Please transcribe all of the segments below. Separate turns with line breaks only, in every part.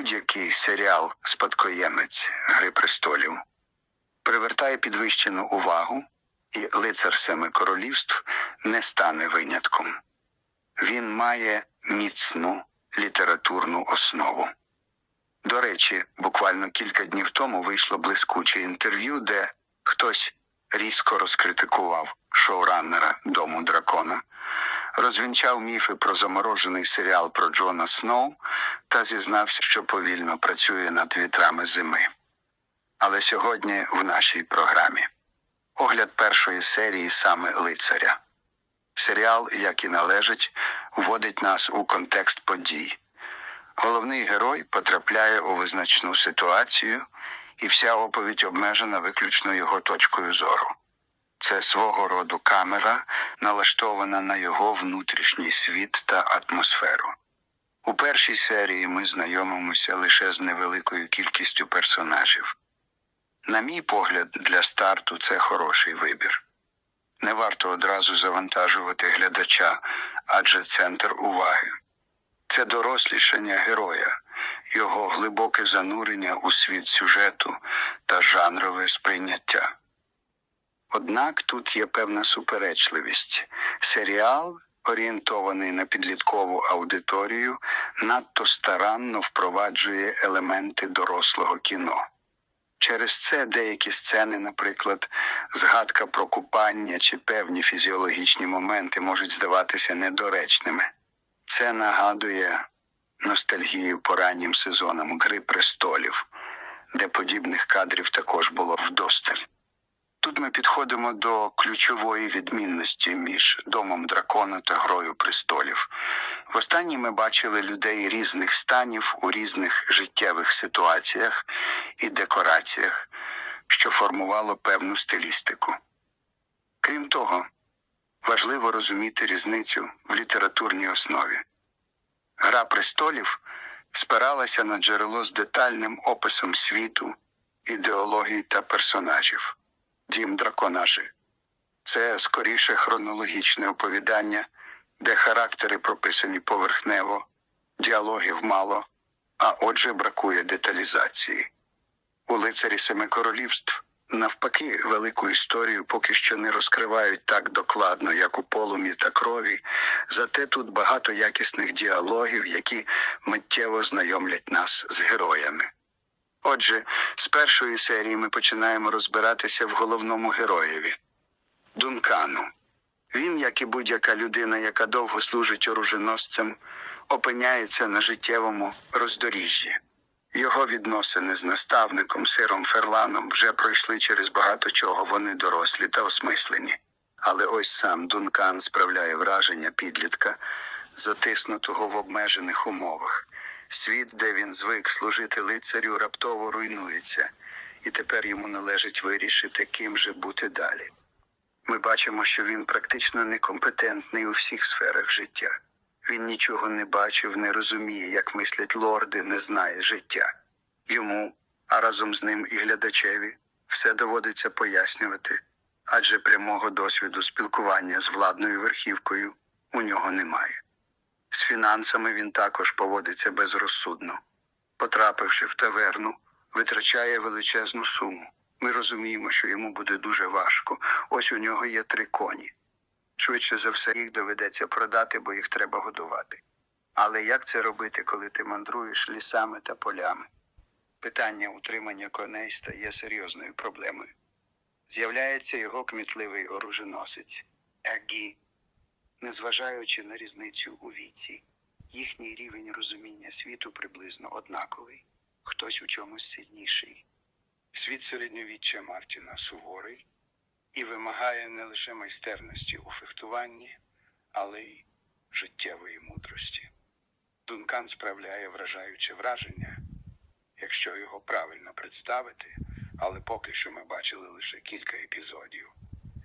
будь-який серіал Спадкоємець Гри престолів привертає підвищену увагу, і лицар Семи Королівств не стане винятком. Він має міцну літературну основу. До речі, буквально кілька днів тому вийшло блискуче інтерв'ю, де хтось різко розкритикував шоураннера Дому дракона, розвінчав міфи про заморожений серіал про Джона Сноу та зізнався, що повільно працює над вітрами зими. Але сьогодні в нашій програмі огляд першої серії саме лицаря. Серіал, як і належить, вводить нас у контекст подій. Головний герой потрапляє у визначну ситуацію, і вся оповідь обмежена виключно його точкою зору. Це свого роду камера, налаштована на його внутрішній світ та атмосферу. У першій серії ми знайомимося лише з невеликою кількістю персонажів. На мій погляд, для старту це хороший вибір. Не варто одразу завантажувати глядача, адже центр уваги це дорослішання героя, його глибоке занурення у світ сюжету та жанрове сприйняття. Однак тут є певна суперечливість. Серіал, орієнтований на підліткову аудиторію, надто старанно впроваджує елементи дорослого кіно. Через це деякі сцени, наприклад, згадка про купання чи певні фізіологічні моменти можуть здаватися недоречними. Це нагадує ностальгію по раннім сезонам Гри престолів, де подібних кадрів також було вдосталь. Тут ми підходимо до ключової відмінності між домом дракона та грою престолів. Востаннє ми бачили людей різних станів у різних життєвих ситуаціях і декораціях, що формувало певну стилістику. Крім того, важливо розуміти різницю в літературній основі. Гра престолів спиралася на джерело з детальним описом світу, ідеології та персонажів. Дім драконажі. Це скоріше хронологічне оповідання, де характери прописані поверхнево, діалогів мало, а отже бракує деталізації. У лицарі Семи Королівств, навпаки, велику історію поки що не розкривають так докладно, як у полум'ї та крові, зате тут багато якісних діалогів, які миттєво знайомлять нас з героями. Отже, з першої серії ми починаємо розбиратися в головному героєві Дункану. Він, як і будь-яка людина, яка довго служить оруженосцем, опиняється на життєвому роздоріжжі. Його відносини з наставником Сиром Ферланом вже пройшли через багато чого вони дорослі та осмислені. Але ось сам Дункан справляє враження підлітка, затиснутого в обмежених умовах. Світ, де він звик служити лицарю, раптово руйнується, і тепер йому належить вирішити, ким же бути далі. Ми бачимо, що він практично некомпетентний у всіх сферах життя. Він нічого не бачив, не розуміє, як мислять лорди, не знає життя. Йому, а разом з ним і глядачеві, все доводиться пояснювати, адже прямого досвіду спілкування з владною верхівкою у нього немає. З фінансами він також поводиться безрозсудно. Потрапивши в таверну, витрачає величезну суму. Ми розуміємо, що йому буде дуже важко. Ось у нього є три коні. Швидше за все, їх доведеться продати, бо їх треба годувати. Але як це робити, коли ти мандруєш лісами та полями? Питання утримання коней стає серйозною проблемою. З'являється його кмітливий оруженосець Егі. Незважаючи на різницю у віці, їхній рівень розуміння світу приблизно однаковий, хтось у чомусь сильніший. Світ середньовіччя Мартіна суворий і вимагає не лише майстерності у фехтуванні, але й життєвої мудрості. Дункан справляє вражаюче враження, якщо його правильно представити, але поки що ми бачили лише кілька епізодів.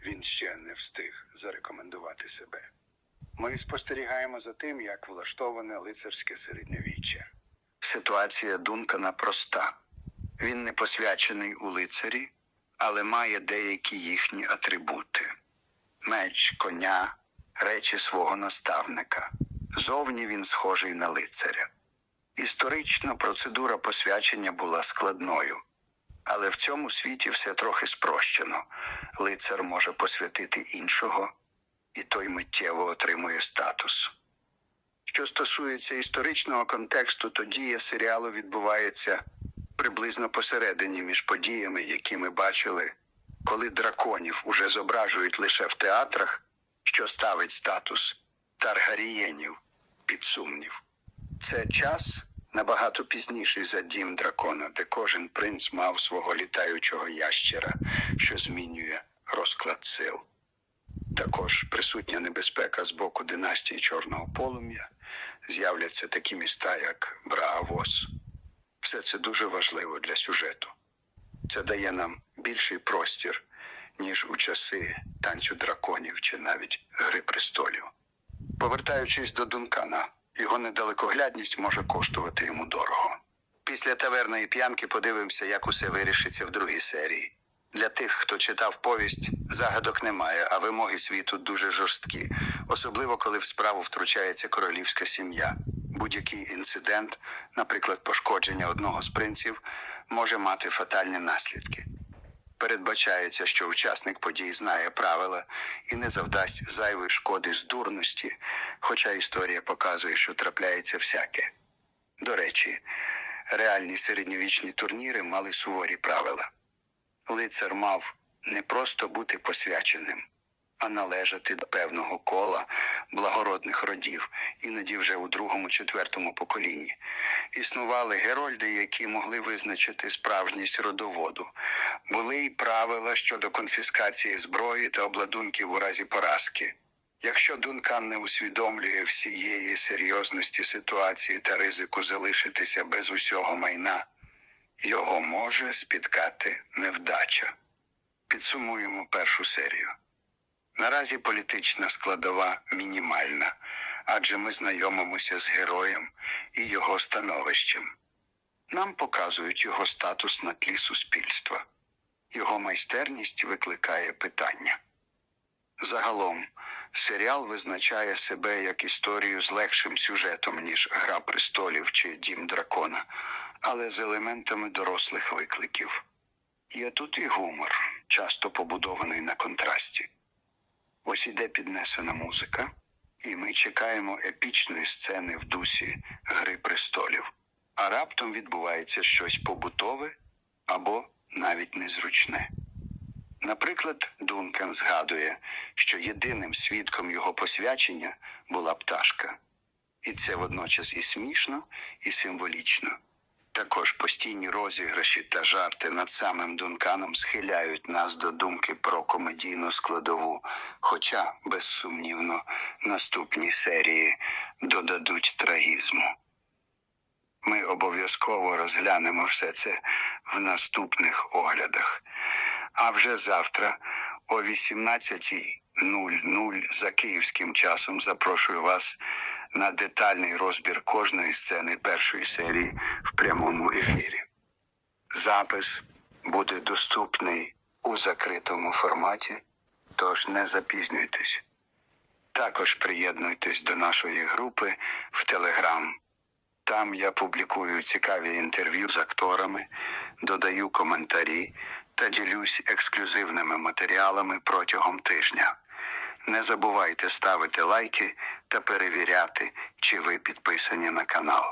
Він ще не встиг зарекомендувати себе. Ми спостерігаємо за тим, як влаштоване лицарське середньовіччя. Ситуація Дункана проста. Він не посвячений у лицарі, але має деякі їхні атрибути: меч, коня, речі свого наставника. Зовні він схожий на лицаря. Історично процедура посвячення була складною, але в цьому світі все трохи спрощено. Лицар може посвятити іншого, і той миттєво отримує статус. Що стосується історичного контексту, то дія серіалу відбувається приблизно посередині між подіями, які ми бачили, коли драконів уже зображують лише в театрах, що ставить статус Таргарієнів під сумнів. Це час набагато пізніший за дім дракона, де кожен принц мав свого літаючого ящера, що змінює розклад сил. Також присутня небезпека з боку династії Чорного полум'я, з'являться такі міста, як Браавос. Все це дуже важливо для сюжету. Це дає нам більший простір, ніж у часи танцю драконів чи навіть Гри престолів. Повертаючись до Дункана, його недалекоглядність може коштувати йому дорого. Після таверної п'янки подивимося, як усе вирішиться в другій серії. Для тих, хто читав повість, загадок немає, а вимоги світу дуже жорсткі, особливо коли в справу втручається королівська сім'я. Будь-який інцидент, наприклад, пошкодження одного з принців, може мати фатальні наслідки. Передбачається, що учасник подій знає правила і не завдасть зайвої шкоди з дурності, хоча історія показує, що трапляється всяке. До речі, реальні середньовічні турніри мали суворі правила. Лицар мав не просто бути посвяченим, а належати до певного кола благородних родів, іноді вже у другому, четвертому поколінні. Існували герольди, які могли визначити справжність родоводу. Були й правила щодо конфіскації зброї та обладунків у разі поразки. Якщо Дункан не усвідомлює всієї серйозності ситуації та ризику залишитися без усього майна, його може спіткати невдача. Підсумуємо першу серію. Наразі політична складова мінімальна, адже ми знайомимося з героєм і його становищем. Нам показують його статус на тлі суспільства. Його майстерність викликає питання. Загалом, серіал визначає себе як історію з легшим сюжетом, ніж Гра престолів чи Дім дракона, але з елементами дорослих викликів. Є тут і гумор, часто побудований на контрасті. Ось іде піднесена музика, і ми чекаємо епічної сцени в дусі Гри престолів. А раптом відбувається щось побутове або навіть незручне. Наприклад, Дункан згадує, що єдиним свідком його посвячення була пташка. І це водночас і смішно, і символічно. Також постійні розіграші та жарти над самим Дунканом схиляють нас до думки про комедійну складову, хоча, безсумнівно, наступні серії додадуть трагізму. Ми обов'язково розглянемо все це в наступних оглядах. А вже завтра о 18.00 за київським часом запрошую вас на детальний розбір кожної сцени першої серії в прямому ефірі. Запис буде доступний у закритому форматі, тож не запізнюйтесь. Також приєднуйтесь до нашої групи в Телеграм. Там я публікую цікаві інтерв'ю з акторами, додаю коментарі та ділюсь ексклюзивними матеріалами протягом тижня. Не забувайте ставити лайки та перевіряти, чи ви підписані на канал.